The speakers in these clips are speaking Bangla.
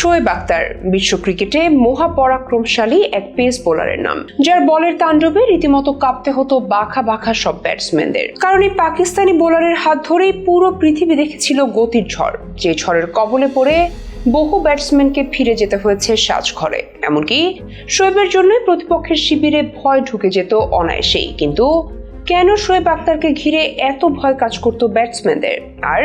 শোয়েব আক্তার বিশ্ব ক্রিকেটে মহাপরাক্রমশালী এক পেস বোলারের নাম, যার বলের তাণ্ডবে রীতিমতো কাঁপতে হতো বাখা বাখা সব ব্যাটসম্যানদের। কারণ এই পাকিস্তানি বোলারের হাত ধরেই পুরো পৃথিবী দেখেছিল গতির ঝড়, যে ঝড়ের কবলে পড়ে বহু ব্যাটসম্যানকে ফিরে যেতে হয়েছে সাজঘরে এমনকি শোয়েবের জন্য প্রতিপক্ষের শিবিরে ভয় ঢুকে যেত অনায়াসেই। কিন্তু কেন শোয়েব আক্তারকে ঘিরে এত ভয় কাজ করতো ব্যাটসম্যানদের? আর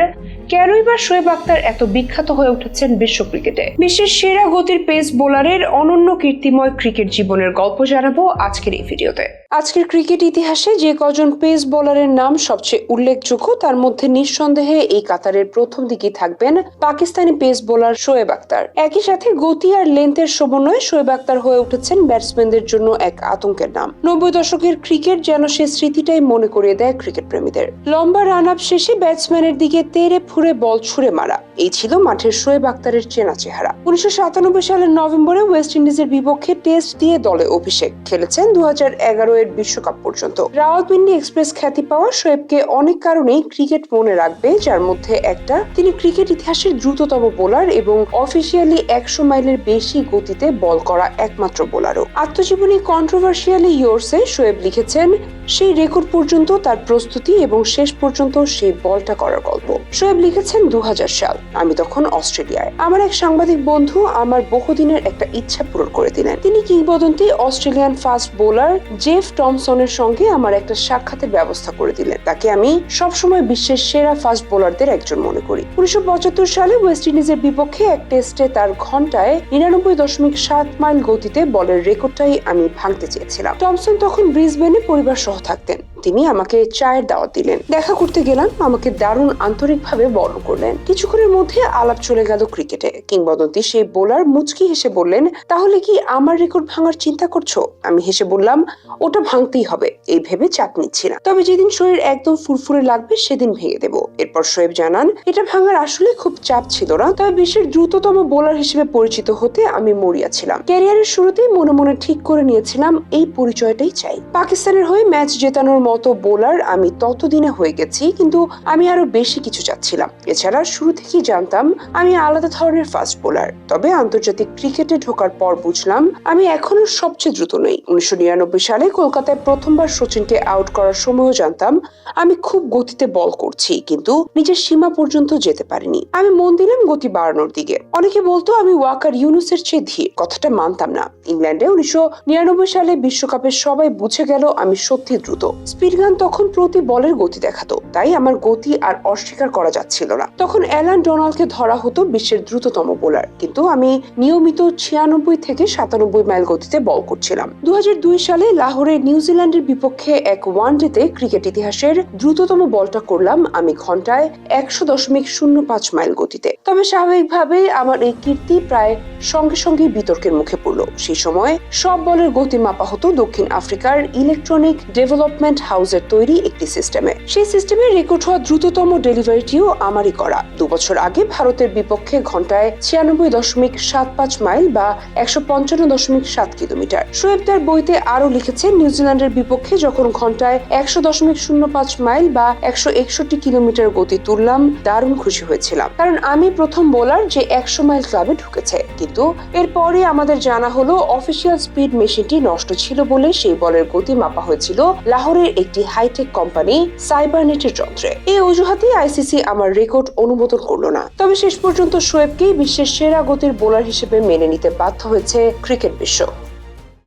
কেনই বা শোয়েব আক্তার এত বিখ্যাত হয়ে উঠেছেন বিশ্ব ক্রিকেটে? বিশ্বের সেরা গতির পেস বোলারের অনন্য কীর্তিময় ক্রিকেট জীবনের গল্প জানাব আজকের এই ভিডিওতে। আজকের ক্রিকেট ইতিহাসে যে কজন পেস বোলারের নাম সবচেয়ে উল্লেখযোগ্য, তার মধ্যে নিঃসন্দেহে এই কাতারের প্রথম দিকেই থাকবেন পাকিস্তানি পেস বোলার শোয়েব আক্তার। একই সাথে গতি আর লেন্থের সমন্বয়ে শোয়েব আক্তার হয়ে উঠেছেন ব্যাটসম্যানদের জন্য এক আতঙ্কের নাম। নব্বই দশকের ক্রিকেট যেন সে স্মৃতিটাই মনে করিয়ে দেয় ক্রিকেট প্রেমীদের। লম্বা রান আপ শেষে ব্যাটসম্যানের দিকে তেরে ফুরে বল ছুড়ে মারা। এই ছিল মাঠের শোয়েব আক্তারের চেনা চেহারা। উনিশশো সাতানব্বই সালের নভেম্বরে ওয়েস্ট ইন্ডিজের বিপক্ষে টেস্ট দিয়ে দলে অভিষেক খেলেছেন দু হাজার এগারো এর বিশ্বকাপ পর্যন্ত। রাওয়ালপিন্ডি এক্সপ্রেস খ্যাতি পাওয়া শোয়েবকে অনেক কারণেই ক্রিকেট মনে রাখবে, যার মধ্যে একটা, তিনি ক্রিকেট ইতিহাসের দ্রুততম বোলার এবং অফিসিয়ালি একশো মাইলের বেশি গতিতে বল করা একমাত্র বোলারও। আত্মজীবনী কন্ট্রোভার্সিয়ালি ইয়োর্সে শোয়েব লিখেছেন, সেই রেকর্ড পর্যন্ত তার প্রস্তুতি এবং শেষ পর্যন্ত সেই বলটা করার গল্প। শোয়েব লিখেছেন দু হাজার সাল। আমি তখন অস্ট্রেলিয়ায়। আমার এক সাংবাদিক বন্ধু আমার বহুদিনের একটা ইচ্ছা পূরণ করে দিলেন। তিনি কিংবদন্তি অস্ট্রেলিয়ান ফাস্ট বোলার জেফ টমসনের সঙ্গে আমার একটা সাক্ষাতের ব্যবস্থা করে দিলেন। তাকে আমি সবসময় বিশ্বের সেরা ফাস্ট বোলারদের একজন মনে করি। উনিশশো পঁচাত্তর সালে ওয়েস্ট ইন্ডিজের বিপক্ষে এক টেস্টে তার ঘন্টায় নিরানব্বই দশমিক সাত মাইল গতিতে বলের রেকর্ডটাই আমি ভাঙতে চেয়েছিলাম। টমসন তখন ব্রিসবেনে পরিবার সহ থাকতেন। তিনি আমাকে চায়ের দাওয়াত দিলেন। দেখা করতে গেলাম, আমাকে দারুণ আন্তরিকভাবে বরণ করলেন। কিছুক্ষণের মধ্যে আলাপ চলে গেল ক্রিকেটে। কিংবদন্তি সেই বোলার মুচকি হেসে বললেন, তাহলে কি আমার রেকর্ড ভাঙার চিন্তা করছ? আমি হেসে বললাম, ওটা ভাঙতেই হবে। এই ভেবে চাপ নিচ্ছি না। তবে যেদিন শরীর একদম ফুরফুরে লাগবে, সেদিন ভেঙে দেবো। এরপর শোয়েব জানান, এটা ভাঙার আসলে খুব চাপ ছিল না। তবে বিশ্বের দ্রুততম বোলার হিসেবে পরিচিত হতে আমি মরিয়াছিলাম ক্যারিয়ারের শুরুতেই মনে মনে ঠিক করে নিয়েছিলাম, এই পরিচয়টাই চাই। পাকিস্তানের হয়ে ম্যাচ জেতানোর মতো বোলার আমি ততদিনে হয়ে গেছি, কিন্তু আমি আরও বেশি কিছু চাচ্ছিলাম। এছাড়া শুরু থেকেই জানতাম, আমি আলাদা ধরনের ফাস্ট বোলার তবে আন্তর্জাতিক ক্রিকেটে ঢোকার পর বুঝলাম, আমি এখনও সবচেয়ে দ্রুত নই। উনিশশো নিরানব্বই সালে কলকাতায় প্রথমবার সচিনকে আউট করার সময়ও জানতাম, আমি খুব গতিতে বল করছি, কিন্তু নিজের সীমা পর্যন্ত যেতে পারিনি। আমি মন দিলাম গতি বাড়ানোর দিকে। অনেকে বলতো, আমি ওয়াকার ইউনুসের চেয়ে ধীর। কথাটা মানতাম না। ইংল্যান্ডে উনিশশো নিরানব্বই সালে বিশ্বকাপে সবাই বুঝে গেল, আমি সত্যি দ্রুত। স্পিডগান তখন প্রতি বলের গতি দেখাতো, তাই আমার গতি আর অস্বীকার করা যাচ্ছিল না। তখন অ্যালান ডোনাল্ডকে ধরা হতো বিশ্বের দ্রুততম বোলার, কিন্তু আমি নিয়মিত ছিয়ানব্বই থেকে সাতানব্বই মাইল গতিতে বল করছিলাম। দু হাজার দুই সালে লাহোরে নিউজিল্যান্ডের বিপক্ষে এক ওয়ানডেতে ক্রিকেট ইতিহাসের দ্রুততম বলটা করলাম আমি ঘন্টায় একশো দশমিক শূন্য পাঁচ মাইল গতিতে। তবে স্বাভাবিকভাবেই আমার এই কীর্তি প্রায় সঙ্গে সঙ্গে বিতর্কের মুখে পড়ল। সেই সময় সব বলের গতি মাপা হতো দক্ষিণ আফ্রিকার ইলেকট্রনিক ডেভেলপমেন্ট হাউসের তৈরি একটি সিস্টেমে। সেই সিস্টেমে রেকর্ড হওয়া দ্রুততম ডেলিভারিটিও আমারই করা। দু বছর আগে ভারতের বিপক্ষে ঘন্টায় ছিয়ানব্বই দশমিক সাত পাঁচ মাইল বা একশো পঞ্চান্ন দশমিক সাত কিলোমিটার। শোয়েব তার বইতে আরও লিখেছেন, নিউজিল্যান্ডের বিপক্ষে যখন ঘন্টায় একশো দশমিক শূন্য পাঁচ মাইল বা একশো একষট্টি কিলোমিটার গতি তুললাম, দারুণ খুশি হয়েছিলাম। কারণ আমি প্রথম বোলার যে একশো মাইল ক্লাবে ঢুকেছে। কিন্তু এরপরে আমাদের জানা হলো অফিসিয়াল স্পিড মেশিনটি নষ্ট ছিল বলে সেই বলের গতি মাপা হয়েছিল লাহোরের একটি হাইটেক কোম্পানি সাইবারনেটের যন্ত্রে। এই অজুহাতে আইসিসি আমার রেকর্ড অনুমোদন করল না। তবে শেষ পর্যন্ত শোয়েবকেই বিশ্বের সেরা গতির বোলার হিসেবে মেনে নিতে বাধ্য হয়েছে ক্রিকেট বিশ্ব।